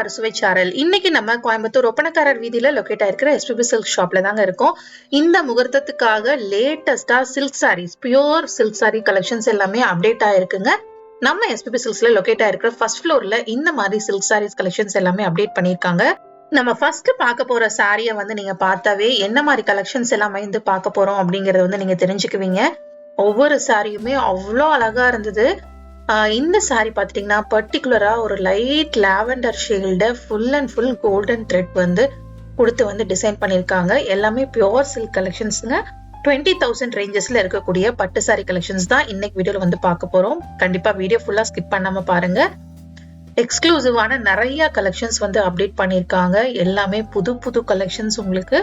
அறுசுவை சாரல். இன்னைக்கு நம்ம கோயம்புத்தூர் ஒப்பனக்காரர் வீதியில லொக்கேட் ஆயிருக்கிற எஸ்பிபி சில்க் ஷாப்ல தாங்க இருக்கும். இந்த முகூர்த்தத்துக்காக லேட்டஸ்டா silk saris pure silk sari collections எல்லாமே அப்டேட் ஆயிருக்குங்க. நம்ம எஸ்பிபி சில்க்ஸ்ல லொக்கேட் ஆயிருக்கிற ஃபர்ஸ்ட் ஃப்ளோர்ல இந்த மாதிரி சில்க் சாரீஸ் கலெக்ஷன்ஸ் எல்லாமே அப்டேட் பண்ணிருக்காங்க நம்ம ஃபர்ஸ்ட் பார்க்க போற சாரியை வந்து நீங்க பார்த்தாவே என்ன மாதிரி கலெக்ஷன்ஸ் எல்லாமே வந்து பார்க்க போறோம் அப்படிங்கறத வந்து நீங்க தெரிஞ்சுக்குவீங்க. ஒவ்வொரு சாரியுமே அவ்வளோ அழகா இருந்தது. இந்த சாரி பார்த்துட்டிங்கன்னா பர்டிகுலராக ஒரு light lavender shield full and full golden thread வந்து கொடுத்து வந்து டிசைன் பண்ணியிருக்காங்க. எல்லாமே பியோர் சில்க் கலெக்ஷன்ஸுங்க டுவெண்ட்டி தௌசண்ட் ரேஞ்சஸில் இருக்கக்கூடிய பட்டு சாரி கலெக்ஷன்ஸ் தான் இன்னைக்கு வீடியோவில் வந்து பார்க்க போகிறோம் கண்டிப்பாக வீடியோ ஃபுல்லாக ஸ்கிப் பண்ணாமல் பாருங்க. எக்ஸ்க்ளூசிவான நிறைய கலெக்ஷன்ஸ் வந்து அப்டேட் பண்ணியிருக்காங்க. எல்லாமே புது புது கலெக்ஷன்ஸ் உங்களுக்கு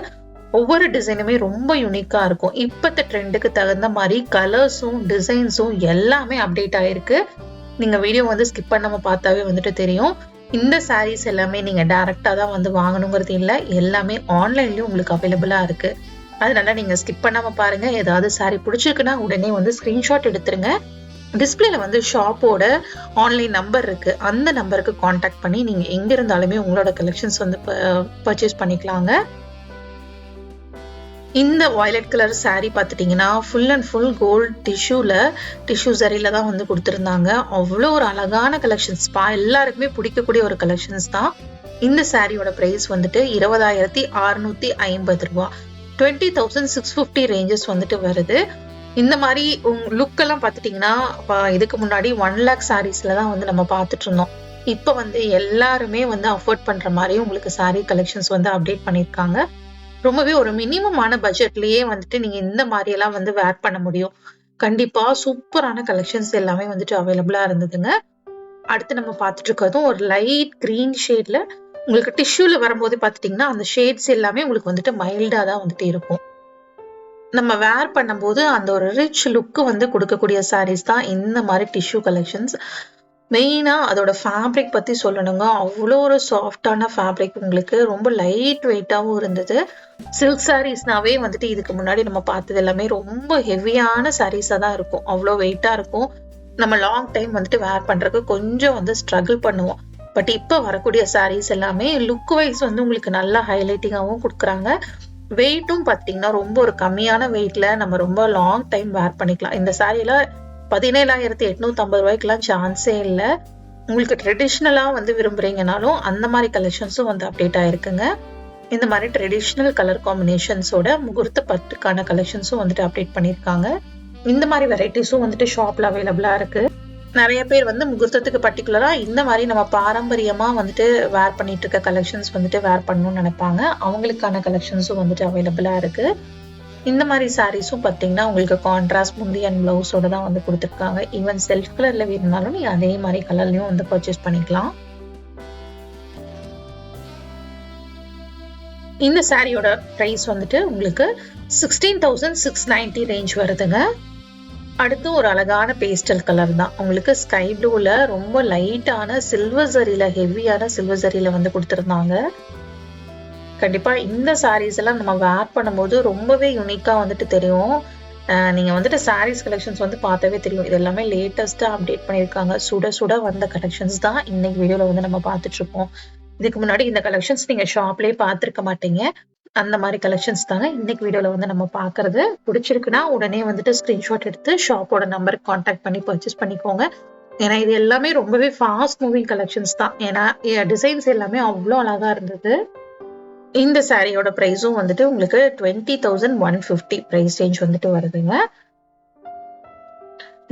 ஒவ்வொரு டிசைனுமே ரொம்ப யூனிக்காக இருக்கும். இப்போத்த ட்ரெண்டுக்கு தகுந்த மாதிரி கலர்ஸும் டிசைன்ஸும் எல்லாமே அப்டேட் ஆயிருக்கு. நீங்கள் வீடியோ வந்து ஸ்கிப் பண்ணாமல் பார்த்தாவே வந்துட்டு தெரியும். இந்த சாரீஸ் எல்லாமே நீங்கள் டேரெக்டாக தான் வந்து வாங்கணுங்கிறது இல்லை. எல்லாமே ஆன்லைன்லேயும் உங்களுக்கு அவைலபிளாக இருக்குது அதனால நீங்கள் ஸ்கிப் பண்ணாமல் பாருங்கள் ஏதாவது சாரீ பிடிச்சிருக்குன்னா உடனே வந்து ஸ்க்ரீன்ஷாட் எடுத்துருங்க. டிஸ்பிளேல வந்து ஷாப்போட ஆன்லைன் நம்பர் இருக்கு. அந்த நம்பருக்கு காண்டாக்ட் பண்ணி நீங்க எங்க இருந்தாலுமே உங்களோட கலெக்ஷன்ஸ் வந்து பர்ச்சேஸ் பண்ணிக்கலாங்க. இந்த வயலட் கலர் சாரீ பார்த்துட்டிங்கன்னா ஃபுல் அண்ட் ஃபுல் கோல்ட் டிஷ்யூவில் டிஷ்யூ சரியில் தான் வந்து கொடுத்துருந்தாங்க. அவ்வளோ ஒரு அழகான கலெக்ஷன்ஸ் பா எல்லாருக்குமே பிடிக்கக்கூடிய ஒரு கலெக்ஷன்ஸ் தான். இந்த சாரியோட ப்ரைஸ் வந்துட்டு இருபதாயிரத்தி அறுநூத்தி ஐம்பது ரூபா. Twenty thousand six fifty ranges வந்துட்டு வருது. இந்த மாதிரி உங் லுக்கெல்லாம் பார்த்துட்டிங்கன்னா இதுக்கு முன்னாடி ஒன் லேக் சாரீஸில் தான் வந்து நம்ம பார்த்துட்டு இருந்தோம். இப்போ வந்து எல்லாருமே வந்து அஃபோர்ட் பண்ணுற மாதிரி உங்களுக்கு சாரீ கலெக்ஷன்ஸ் வந்து அப்டேட் பண்ணியிருக்காங்க. ரொம்பவே ஒரு மினிமமான பட்ஜெட்லயே வந்துட்டு நீங்க இந்த மாதிரி எல்லாம் வந்து வேர் பண்ண முடியும். கண்டிப்பா சூப்பரான கலெக்ஷன்ஸ் எல்லாமே வந்துட்டு அவைலபிளா இருந்ததுங்க. அடுத்து நம்ம பார்த்துட்டு இருக்கிறதும் ஒரு லைட் கிரீன் ஷேட்ல உங்களுக்கு டிஷ்யூல வரும்போது பார்த்துட்டிங்கன்னா அந்த ஷேட்ஸ் எல்லாமே உங்களுக்கு வந்துட்டு மைல்டா தான் வந்துட்டு இருக்கும். நம்ம வேர் பண்ணும்போது அந்த ஒரு ரிச் லுக்கு வந்து கொடுக்கக்கூடிய சாரீஸ் தான் இந்த மாதிரி டிஷ்யூ கலெக்ஷன்ஸ் மெயினாக அதோட ஃபேப்ரிக் பற்றி சொல்லணுங்க. அவ்வளோ ஒரு சாஃப்டான ஃபேப்ரிக் உங்களுக்கு. ரொம்ப லைட் வெயிட்டாகவும் இருந்தது. சில்க் சாரீஸ்னாவே வந்துட்டு இதுக்கு முன்னாடி நம்ம பார்த்தது எல்லாமே ரொம்ப ஹெவியான சாரீஸாக தான் இருக்கும். அவ்வளோ வெயிட்டாக இருக்கும். நம்ம லாங் டைம் வந்துட்டு வேர் பண்ணுறதுக்கு கொஞ்சம் வந்து ஸ்ட்ரகிள் பண்ணுவோம். பட் இப்போ வரக்கூடிய சாரீஸ் எல்லாமே லுக் வைஸ் வந்து உங்களுக்கு நல்லா ஹைலைட்டிங்காகவும் கொடுக்குறாங்க. வெயிட்டும் பார்த்தீங்கன்னா ரொம்ப ஒரு கம்மியான வெயிட்டில் நம்ம ரொம்ப லாங் டைம் வேர் பண்ணிக்கலாம். இந்த சாரியில பதினேழாயிரத்தி எட்நூற்றம்பது ரூபாய்க்குலாம் சான்ஸே இல்லை. உங்களுக்கு ட்ரெடிஷ்னலாக வந்து விரும்புறீங்கனாலும் அந்த மாதிரி கலெக்ஷன்ஸும் வந்து அப்டேட் ஆயிருக்குங்க. இந்த மாதிரி ட்ரெடிஷ்னல் கலர் காம்பினேஷன்ஸோட முகூர்த்த பட்டுக்கான கலெக்ஷன்ஸும் வந்துட்டு அப்டேட் பண்ணியிருக்காங்க. இந்த மாதிரி வெரைட்டிஸும் வந்துட்டு ஷாப்பில் அவைலபிளாக இருக்குது நிறைய பேர் வந்து முகூர்த்தத்துக்கு பர்டிகுலராக இந்த மாதிரி நம்ம பாரம்பரியமாக வந்துட்டு வேர் பண்ணிட்டு இருக்க கலெக்ஷன்ஸ் வந்துட்டு வேர் பண்ணணும்னு நினைப்பாங்க. அவங்களுக்கான கலெக்ஷன்ஸும் வந்துட்டு அவைலபிளாக இருக்குது இந்த மாதிரி சாரீஸும் பார்த்தீங்கன்னா உங்களுக்கு கான்ட்ராஸ்ட் முந்தி அண்ட் ப்ளவுஸோட தான் வந்து கொடுத்துருக்காங்க. ஈவன் செல்ஃப் கலர்ல வேணும்னாலும் நீங்கள் அதே மாதிரி கலர்லையும் வந்து பர்ச்சேஸ் பண்ணிக்கலாம். இந்த சாரியோட ப்ரைஸ் வந்துட்டு உங்களுக்கு sixteen thousand six ninety range வருதுங்க. அடுத்து ஒரு அழகான பேஸ்டல் கலர் தான். உங்களுக்கு ஸ்கை ப்ளூல ரொம்ப லைட்டான சில்வர் சரியில ஹெவியான சில்வர் சரியில் வந்து கொடுத்துருந்தாங்க. கண்டிப்பாக இந்த சாரீஸ் எல்லாம் நம்ம வேர் பண்ணும்போது ரொம்பவே யூனிக்காக வந்துட்டு தெரியும். நீங்கள் வந்துட்டு சாரீஸ் கலெக்ஷன்ஸ் வந்து பார்த்தாவே தெரியும். இது எல்லாமே லேட்டஸ்ட்டாக அப்டேட் பண்ணியிருக்காங்க. சுட சுட வந்த கலெக்ஷன்ஸ் தான் இன்னைக்கு வீடியோவில் வந்து நம்ம பார்த்துட்ருப்போம் இதுக்கு முன்னாடி இந்த கலெக்ஷன்ஸ் நீங்கள் ஷாப்லேயே பார்த்துருக்க மாட்டீங்க. அந்த மாதிரி கலெக்ஷன்ஸ் தாங்க இன்னைக்கு வீடியோவில் வந்து நம்ம பார்க்கறது. பிடிச்சிருக்குன்னா உடனே வந்துட்டு ஸ்க்ரீன்ஷாட் எடுத்து ஷாப்போட நம்பருக்கு காண்டாக்ட் பண்ணி பர்ச்சேஸ் பண்ணிக்கோங்க. ஏன்னா இது எல்லாமே ரொம்பவே ஃபாஸ்ட் மூவிங் கலெக்ஷன்ஸ் தான். ஏன்னா டிசைன்ஸ் எல்லாமே அவ்வளோ அழகாக இருந்தது. இந்த சாரியோட ப்ரைஸும் வந்துட்டு உங்களுக்கு twenty thousand one fifty price range வந்துட்டு வருதுங்க.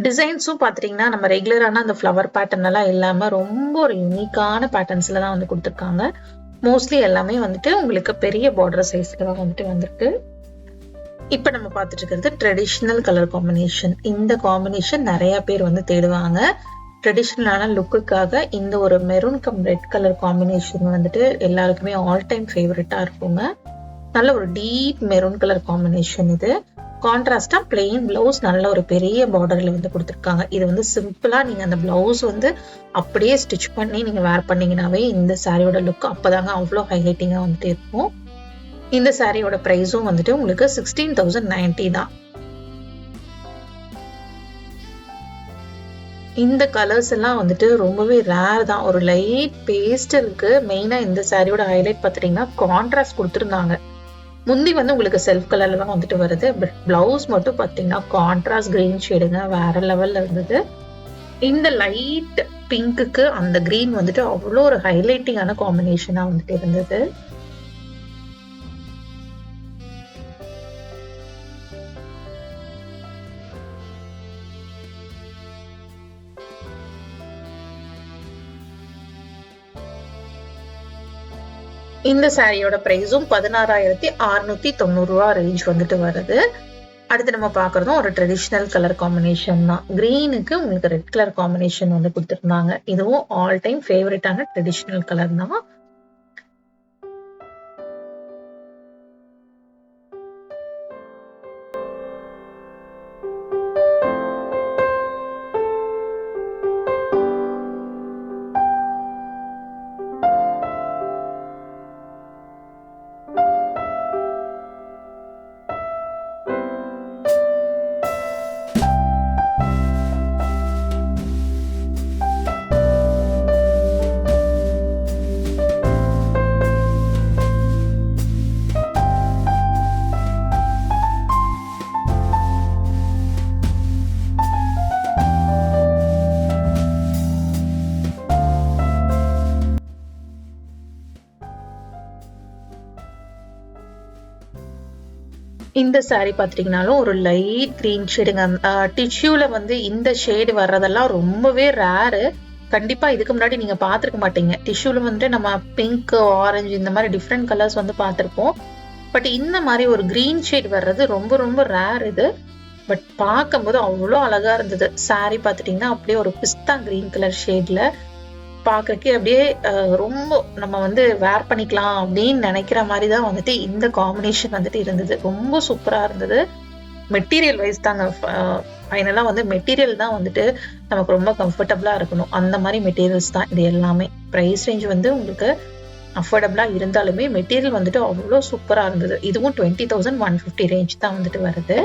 டிசைன்ஸும் பார்த்துட்டிங்கன்னா நம்ம ரெகுலரான அந்த ஃப்ளவர் பேட்டர்ன் எல்லாம் இல்லாமல் ரொம்ப ஒரு யூனிக்கான பேட்டர்ன்ஸில் தான் வந்து கொடுத்துருக்காங்க. மோஸ்ட்லி எல்லாமே வந்துட்டு உங்களுக்கு பெரிய பார்டர் சைஸில் தான் வந்துட்டு வந்திருக்கு. இப்போ நம்ம பார்த்துட்டு இருக்கிறது ட்ரெடிஷ்னல் கலர் காம்பினேஷன் இந்த காம்பினேஷன் நிறைய பேர் வந்து தேடுவாங்க. ட்ரெடிஷ்னலான லுக்குக்காக இந்த ஒரு maroon cum red colour combination வந்துட்டு எல்லாருக்குமே ஆல் டைம் ஃபேவரட்டாக இருக்குங்க. நல்ல ஒரு டீப் மெரூன் கலர் காம்பினேஷன் இது. கான்ட்ராஸ்டா பிளெயின் பிளவுஸ் நல்ல ஒரு பெரிய பார்டர்ல வந்து கொடுத்துருக்காங்க. இது வந்து சிம்பிளா நீங்க அந்த பிளவுஸ் வந்து அப்படியே ஸ்டிச் பண்ணி நீங்க வேர் பண்ணிங்கனாவே இந்த சாரியோட லுக் அப்பதாங்க அவ்வளோ ஹைலைட்டிங்கா வந்துட்டு இருக்கும். இந்த சாரியோட ப்ரைஸும் வந்துட்டு உங்களுக்கு சிக்ஸ்டீன் தௌசண்ட் நைன்டி தான். இந்த கலர்ஸ் எல்லாம் வந்துட்டு ரொம்பவே ரேர் தான். ஒரு லைட் பேஸ்டலுக்கு மெயினாக இந்த சாரியோட ஹைலைட் பார்த்துட்டிங்கன்னா கான்ட்ராஸ்ட் கொடுத்துருந்தாங்க. முந்தி வந்து உங்களுக்கு செல்ஃப் கலர்ல தான் வந்துட்டு வருது. பட் பிளவுஸ் மட்டும் பார்த்தீங்கன்னா கான்ட்ராஸ்ட் கிரீன் ஷேடுங்க வேற லெவல்ல இருந்தது. இந்த லைட் பிங்க்குக்கு அந்த கிரீன் வந்துட்டு அவ்வளோ ஒரு ஹைலைட்டிங்கான காம்பினேஷனாக வந்துட்டு இருந்தது. இந்த சாரியோட ப்ரைஸும் பதினாறாயிரத்தி அறுநூத்தி தொண்ணூறு ரூபா ரேஞ்ச் வந்துட்டு வருது. அடுத்து நம்ம பார்க்குறதும் ஒரு ட்ரெடிஷ்னல் கலர் காம்பினேஷன் தான். க்ரீனுக்கு உங்களுக்கு ரெட் கலர் காம்பினேஷன் வந்து கொடுத்துருந்தாங்க. இதுவும் ஆல் டைம் ஃபேவரட்டான ட்ரெடிஷ்னல் கலர் தான். இந்த சாரீ பார்த்துட்டிங்கனாலும் ஒரு லைட் க்ரீன் ஷேடுங்க டிஷ்யூவில் வந்து இந்த ஷேடு வர்றதெல்லாம் ரொம்பவே ரேரு கண்டிப்பாக இதுக்கு முன்னாடி நீங்கள் பார்த்துருக்க மாட்டீங்க. டிஷ்யூவில் வந்துட்டு நம்ம பிங்க் ஆரஞ்சு இந்த மாதிரி டிஃப்ரெண்ட் கலர்ஸ் வந்து பார்த்துருப்போம் பட் இந்த மாதிரி ஒரு க்ரீன் ஷேட் வர்றது ரொம்ப ரொம்ப ரேர் இது. பட் பார்க்கும்போது அவ்வளோ அழகாக இருந்தது. சாரீ பார்த்துட்டிங்கன்னா அப்படியே ஒரு பிஸ்தா க்ரீன் கலர் ஷேடில் பார்க்கறக்கே அப்படியே ரொம்ப நம்ம வந்து வேர் பண்ணிக்கலாம் அப்படின்னு நினைக்கிற மாதிரி தான் வந்துட்டு இந்த காம்பினேஷன் வந்துட்டு இருந்தது. ரொம்ப சூப்பராக இருந்தது. மெட்டீரியல் வைஸ் தாங்க ஃபைனலாக வந்து மெட்டீரியல் தான் வந்துட்டு நமக்கு ரொம்ப கம்ஃபர்டபுளாக இருக்கணும். அந்த மாதிரி மெட்டீரியல்ஸ் தான் இது எல்லாமே. ப்ரைஸ் ரேஞ்ச் வந்து உங்களுக்கு அஃபோர்டபுளாக இருந்தாலுமே மெட்டீரியல் வந்துட்டு அவ்வளோ சூப்பராக இருந்தது. இதுவும் twenty thousand one fifty range தான் வந்துட்டு வருது.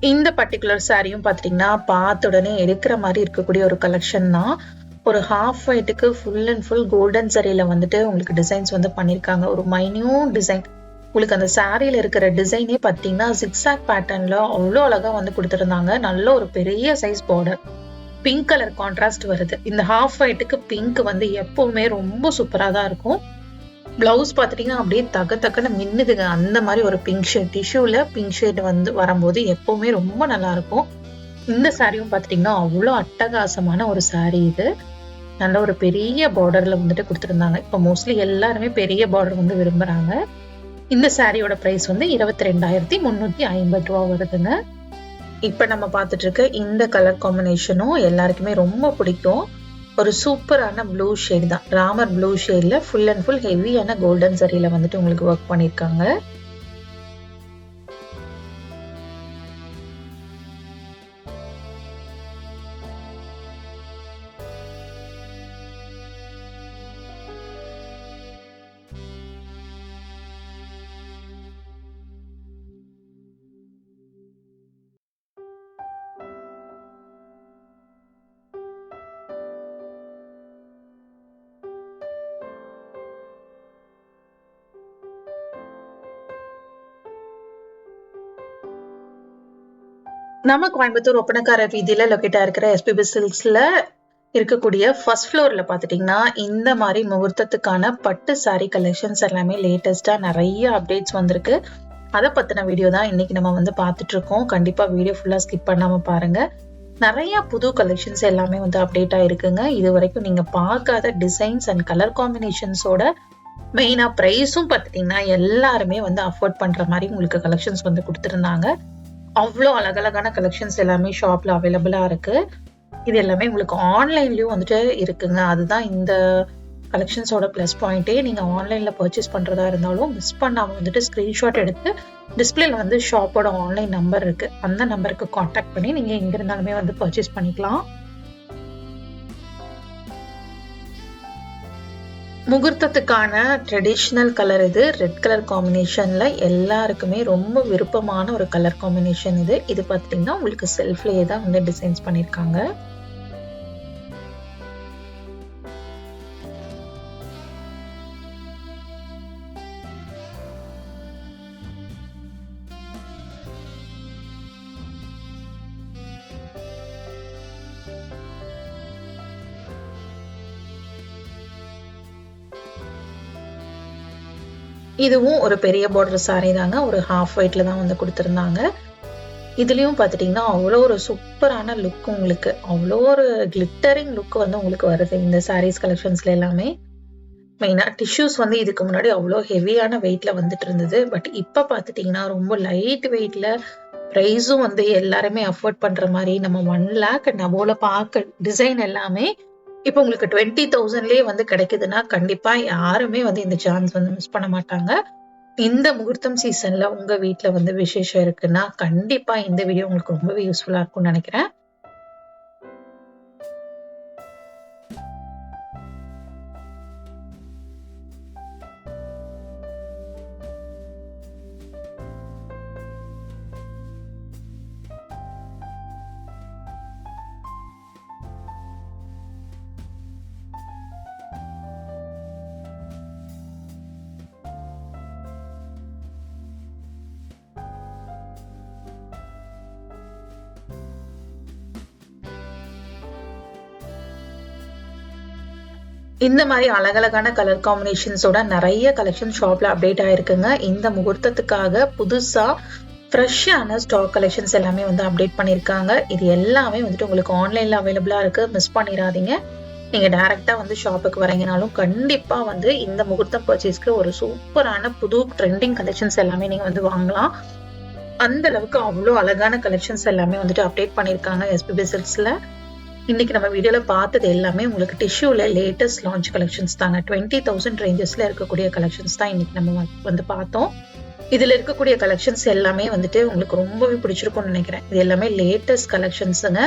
இந்த பர்டிகுலர் சாரியும் பார்த்தீங்கன்னா பார்த்த உடனே எடுக்கிற மாதிரி இருக்கக்கூடிய ஒரு கலெக்ஷன் தான். ஒரு ஹாஃப் ஒயிட்டுக்கு ஃபுல் அண்ட் ஃபுல் கோல்டன் சரியில் வந்துட்டு உங்களுக்கு டிசைன்ஸ் வந்து பண்ணியிருக்காங்க ஒரு மைன்யூட் டிசைன் உங்களுக்கு அந்த சாரியில் இருக்கிற டிசைனே பார்த்தீங்கன்னா சிக்ஸாக் பேட்டர்னில் அவ்வளோ அழகாக வந்து கொடுத்துருந்தாங்க. நல்ல ஒரு பெரிய size border pink colour contrast வருது. இந்த ஹாஃப் ஒயிட்டுக்கு பிங்க் வந்து எப்போவுமே ரொம்ப சூப்பராக தான் இருக்கும். பிளவுஸ் பார்த்துட்டிங்கன்னா அப்படியே தக தக்கன்னு மின்னுதுங்க. அந்த மாதிரி ஒரு பிங்க் ஷேட் டிஷ்யூவில் பிங்க் ஷேட் வந்து வரும்போது எப்போவுமே ரொம்ப நல்லா இருக்கும் இந்த சாரியும் பார்த்துட்டிங்கன்னா அவ்வளோ அட்டகாசமான ஒரு சாரீ இது. நல்ல ஒரு பெரிய பார்டரில் வந்துட்டு கொடுத்துருந்தாங்க. இப்போ மோஸ்ட்லி எல்லாருமே பெரிய பார்டர் வந்து விரும்புகிறாங்க இந்த சாரியோட ப்ரைஸ் வந்து இருபத்தி ரெண்டாயிரத்தி முந்நூற்றி ஐம்பது ரூபா வருதுங்க. இப்போ நம்ம பார்த்துட்டு இருக்க இந்த கலர் காம்பினேஷனும் எல்லாருக்குமே ரொம்ப பிடிக்கும். ஒரு சூப்பரான ப்ளூ ஷேட் தான். ராமர் ப்ளூ ஷேடில் ஃபுல் அண்ட் ஃபுல் ஹெவியான கோல்டன் சரியில் வந்துட்டு உங்களுக்கு ஒர்க் பண்ணியிருக்காங்க நம்ம கோயம்புத்தூர் ஒப்பனக்கார வீதியில லொக்கேட்டா இருக்கிற எஸ்பிபி சில்க்ஸ்ல இருக்கக்கூடிய ஃபர்ஸ்ட் ஃப்ளோர்ல பாத்துட்டீங்கன்னா இந்த மாதிரி முகூர்த்தத்துக்கான பட்டு சாரி கலெக்ஷன்ஸ் எல்லாமே லேட்டஸ்டா நிறைய அப்டேட்ஸ் வந்திருக்கு. அதை பத்தின வீடியோ தான் இன்னைக்கு நம்ம வந்து பார்த்துட்டு இருக்கோம் கண்டிப்பா வீடியோ ஃபுல்லா ஸ்கிப் பண்ணாம பாருங்க. நிறைய புது கலெக்ஷன்ஸ் எல்லாமே வந்து அப்டேட் ஆயிருக்குங்க. இது வரைக்கும் நீங்க பார்க்காத டிசைன்ஸ் அண்ட் கலர் காம்பினேஷன்ஸோட மெயினா ப்ரைஸும் பார்த்துட்டீங்கன்னா எல்லாருமே வந்து அஃபோர்ட் பண்ற மாதிரி உங்களுக்கு கலெக்ஷன்ஸ் வந்து கொடுத்துருந்தாங்க. அவ்வளோ அழகழகான கலெக்ஷன்ஸ் எல்லாமே ஷாப்ல அவைலபிளா இருக்கு. இது எல்லாமே உங்களுக்கு ஆன்லைன்லயும் வந்துட்டு இருக்குங்க. அதுதான் இந்த கலெக்ஷன்ஸோட ப்ளஸ் பாயிண்ட்டே நீங்க ஆன்லைன்ல பர்ச்சேஸ் பண்றதா இருந்தாலும் மிஸ் பண்ணாம வந்துட்டு ஸ்கிரீன்ஷாட் எடுத்து டிஸ்பிளேல வந்து ஷாப்போட ஆன்லைன் நம்பர் இருக்கு. அந்த நம்பருக்கு காண்டாக்ட் பண்ணி நீங்க எங்க இருந்தாலுமே வந்து பர்ச்சேஸ் பண்ணிக்கலாம். முகூர்த்தத்துக்கான ட்ரெடிஷ்னல் கலர் இது. ரெட் கலர் காம்பினேஷன்ல எல்லாருக்குமே ரொம்ப விருப்பமான ஒரு கலர் காம்பினேஷன் இது. இது பார்த்தீங்கன்னா உங்களுக்கு செல்ஃப்லேயே தான் வந்து டிசைன்ஸ் பண்ணியிருக்காங்க இதுவும் ஒரு பெரிய பார்டர் சாரி தாங்க. ஒரு ஹாஃப் ஒயிட்ல தான் வந்து கொடுத்துருந்தாங்க. இதுலேயும் பார்த்துட்டிங்கன்னா அவ்வளோ ஒரு சூப்பரான லுக் உங்களுக்கு. அவ்வளோ ஒரு கிளிட்டரிங் லுக் வந்து உங்களுக்கு வருது இந்த சாரீஸ் கலெக்ஷன்ஸ்ல எல்லாமே. மெயினாக டிஷ்யூஸ் வந்து இதுக்கு முன்னாடி அவ்வளோ ஹெவியான வெயிட்ல வந்துட்டு இருந்தது. பட் இப்போ பார்த்துட்டிங்கன்னா ரொம்ப லைட் வெயிட்ல ப்ரைஸும் வந்து எல்லாருமே அஃபோர்ட் பண்ணுற மாதிரி நம்ம ஒன் லேக் நபோல பார்க்க டிசைன் எல்லாமே இப்போ உங்களுக்கு டுவெண்ட்டி தௌசண்ட்லேயே வந்து கிடைக்குதுன்னா கண்டிப்பா யாருமே வந்து இந்த சான்ஸ் வந்து மிஸ் பண்ண மாட்டாங்க. இந்த முகூர்த்தம் சீசன்ல உங்க வீட்டில் வந்து விசேஷம் இருக்குன்னா கண்டிப்பா இந்த வீடியோ உங்களுக்கு ரொம்பவே யூஸ்ஃபுல்லா இருக்கும்னு நினைக்கிறேன். இந்த மாதிரி அழகழகான கலர் காம்பினேஷன்ஸோட நிறைய கலெக்ஷன் ஷாப்ல அப்டேட் ஆயிருக்குங்க. இந்த முகூர்த்தத்துக்காக புதுசா ஃப்ரெஷ்ஷான ஸ்டாக் கலெக்ஷன்ஸ் எல்லாமே வந்து அப்டேட் பண்ணியிருக்காங்க. இது எல்லாமே வந்துட்டு உங்களுக்கு ஆன்லைனில் அவைலபிளாக இருக்குது மிஸ் பண்ணிடாதீங்க. நீங்கள் டேரெக்டாக வந்து ஷாப்புக்கு வரீங்கனாலும் கண்டிப்பாக வந்து இந்த முகூர்த்தம் பர்ச்சேஸ்க்கு ஒரு சூப்பரான புது ட்ரெண்டிங் கலெக்ஷன்ஸ் எல்லாமே நீங்கள் வந்து வாங்கலாம். அந்த அளவுக்கு அவ்வளோ அழகான கலெக்ஷன்ஸ் எல்லாமே வந்துட்டு அப்டேட் பண்ணியிருக்காங்க எஸ்பிபி சில்க்ஸ்ல இன்னைக்கு நம்ம வீடியோல பார்த்தது எல்லாமே உங்களுக்கு டிஷ்யூல லேட்டஸ்ட் லான்ச் கலெக்ஷன்ஸ் தாங்க. டுவெண்ட்டி தௌசண்ட் ரேஞ்சஸ்ல இருக்கக்கூடிய கலெக்ஷன்ஸ் தான் இன்னைக்கு நம்ம வந்து பார்த்தோம். இதுல இருக்கக்கூடிய கலெக்ஷன்ஸ் எல்லாமே வந்துட்டு உங்களுக்கு ரொம்பவே பிடிச்சிருக்கும்னு நினைக்கிறேன். இது எல்லாமே லேட்டஸ்ட் கலெக்ஷன்ஸுங்க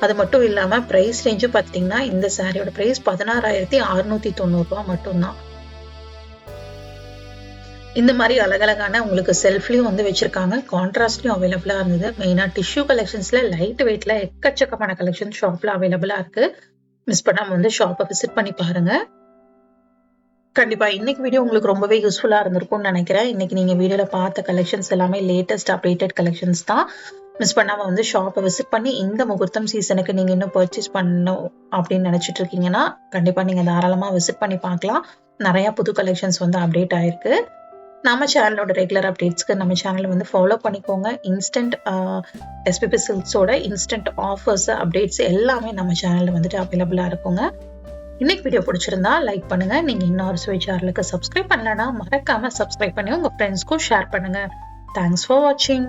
அது மட்டும் இல்லாம பிரைஸ் ரேஞ்சும் பார்த்தீங்கன்னா இந்த சாரியோட பிரைஸ் பதினாறாயிரத்தி அறுநூத்தி தொண்ணூறு மட்டும்தான். இந்த மாதிரி அழகழகான உங்களுக்கு செல்ஃப்லையும் வந்து வச்சிருக்காங்க. கான்ட்ராஸ்ட்லையும் அவைலபிளா இருந்தது. மெயினா டிஷ்யூ கலெக்ஷன்ஸ்ல லைட் வெயிட்ல எக்கச்சக்கமான கலெக்ஷன் ஷாப்ல அவைலபிளா இருக்கு. மிஸ் பண்ணாம வந்து ஷாப்பை விசிட் பண்ணி பாருங்க. கண்டிப்பா இன்னைக்கு வீடியோ உங்களுக்கு ரொம்பவே யூஸ்ஃபுல்லா இருந்திருக்கும்னு நினைக்கிறேன். இன்னைக்கு நீங்க வீடியோல பார்த்த கலெக்ஷன்ஸ் எல்லாமே லேட்டஸ்ட் அப்டேட்டட் கலெக்ஷன்ஸ் தான். மிஸ் பண்ணாம வந்து ஷாப்பை விசிட் பண்ணி இந்த முகூர்த்தம் சீசனுக்கு நீங்க இன்னும் பர்ச்சேஸ் பண்ணணும் அப்படின்னு நினைச்சிட்டு இருக்கீங்கன்னா கண்டிப்பா நீங்க தாராளமா விசிட் பண்ணி பார்க்கலாம். நிறைய புது கலெக்ஷன்ஸ் வந்து அப்டேட் ஆயிருக்கு. நம்ம சேனலோட ரெகுலர் அப்டேட்ஸ்க்கு நம்ம சேனலை வந்து ஃபாலோ பண்ணிக்கோங்க. இன்ஸ்டன்ட் எஸ்பிபி சில்க்ஸோட இன்ஸ்டன்ட் ஆஃபர்ஸ் அப்டேட்ஸ் எல்லாமே நம்ம சேனலில் வந்துட்டு அவைலபிளாக இருக்குங்க. இன்னைக்கு வீடியோ பிடிச்சிருந்தா லைக் பண்ணுங்க. நீங்க இன்னொரு சுவை சேனலுக்கு சப்ஸ்கிரைப் பண்ணலன்னா மறக்காம சப்ஸ்கிரைப் பண்ணி உங்க ஃப்ரெண்ட்ஸ்க்கும் ஷேர் பண்ணுங்க. தேங்க்ஸ் ஃபார் வாட்சிங்